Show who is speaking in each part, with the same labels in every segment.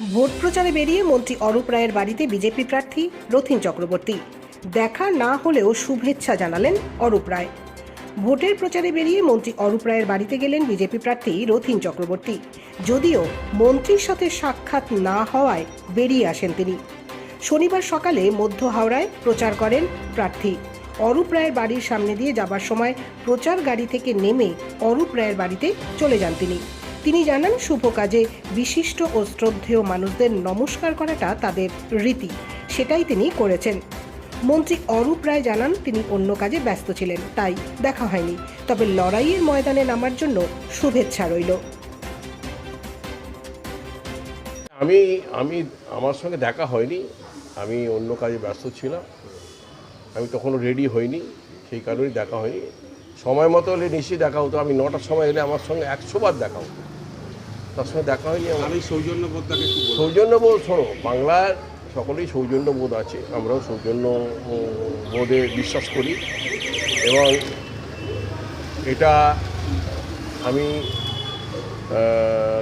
Speaker 1: Vote প্রচারে বেরিয়ে মন্ত্রী অরূপ রায়ের বাড়িতে বিজেপি প্রার্থী রথিন চক্রবর্তী। দেখা না হলেও শুভেচ্ছা জানালেন অরূপ রায়। ভোটের প্রচারে বেরিয়ে মন্ত্রী অরূপ রায়ের বাড়িতে গেলেন বিজেপি প্রার্থী রথিন চক্রবর্তী। যদিও মন্ত্রীর সাথে সাক্ষাৎ না হওয়ায় বেরিয়ে আসেন তিনি। শনিবার সকালে মধ্য হাওড়ায় প্রচার করেন প্রার্থী। অরূপ রায়ের বাড়ির সামনে দিয়ে যাবার সময় প্রচার গাড়ি থেকে নেমে অরূপ রায়ের বাড়িতে চলে যান তিনি। তিনি জানান, শুভ কাজে বিশিষ্ট ও শ্রদ্ধেয় মানুষদের নমস্কার করাটা তাদের রীতি। সেটাই তিনি করেছেন। মন্ত্রী অরূপ রায় জানান, তিনি অন্য কাজে ব্যস্ত ছিলেন, তাই দেখা হয়নি। তবে লড়াইয়ের ময়দানে নামার জন্য শুভেচ্ছা রইল।
Speaker 2: আমি আমি আমার সঙ্গে দেখা হয়নি। আমি অন্য কাজে ব্যস্ত ছিলাম। আমি তখনও রেডি হইনি। সেই কারণেই দেখা হয়নি। সময় মতো হলে নিশ্চয়ই দেখা হতো। আমি নটার সময় এলে আমার সঙ্গে একশো বার দেখা হতো। তার সঙ্গে দেখা হয়নি
Speaker 3: আমি
Speaker 2: সৌজন্যবোধ শোনো বাংলার সকলেই সৌজন্যবোধ আছে। আমরাও সৌজন্য বোধে বিশ্বাস করি। এবং এটা আমি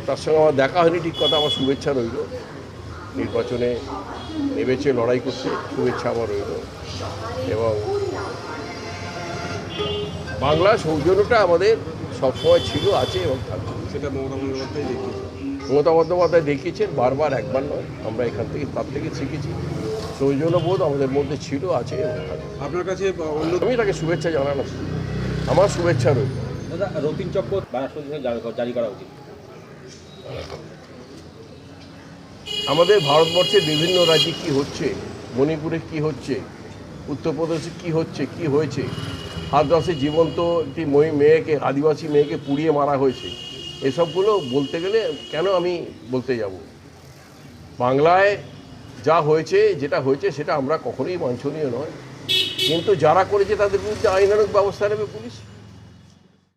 Speaker 2: তার সঙ্গে আমার দেখা হয়নি ঠিক কথা আমার শুভেচ্ছা রইল। নির্বাচনে নেমেছে লড়াই করছে শুভেচ্ছা আমার রইল। এবং বাংলা সৌজন্যটা আমাদের সবসময় ছিল আছে এবং থাকবে।
Speaker 3: সেটা মমতা বন্দ্যোপাধ্যায় দেখিয়েছে।
Speaker 2: মমতা বন্দ্যোপাধ্যায় দেখিয়েছেন বারবার একবার নয় আমরা এখান থেকে তার থেকে শিখেছি। সৌজন্যবোধ আমাদের মধ্যে ছিল আছে এবং থাকবে।
Speaker 3: আপনার কাছে
Speaker 2: আমি তাকে শুভেচ্ছা জানানো। আমার শুভেচ্ছা রইল।
Speaker 4: দাদা রতিন চক্র জারি করা উচিত।
Speaker 2: আমাদের ভারতবর্ষের বিভিন্ন রাজ্যে কি হচ্ছে মণিপুরে কি হচ্ছে উত্তরপ্রদেশে কি হচ্ছে, কি হয়েছে? হাতদাসে জীবন্ত একটি মহি- মেয়েকে, আদিবাসী মেয়েকে পুড়িয়ে মারা হয়েছে। এসবগুলো বলতে গেলে কেন আমি বলতে যাব? বাংলায় যা হয়েছে, যেটা হয়েছে সেটা আমরা কখনোই বাঞ্ছনীয় নয়। কিন্তু যারা করেছে তাদের বিরুদ্ধে আইনানুক ব্যবস্থা নেবে পুলিশ।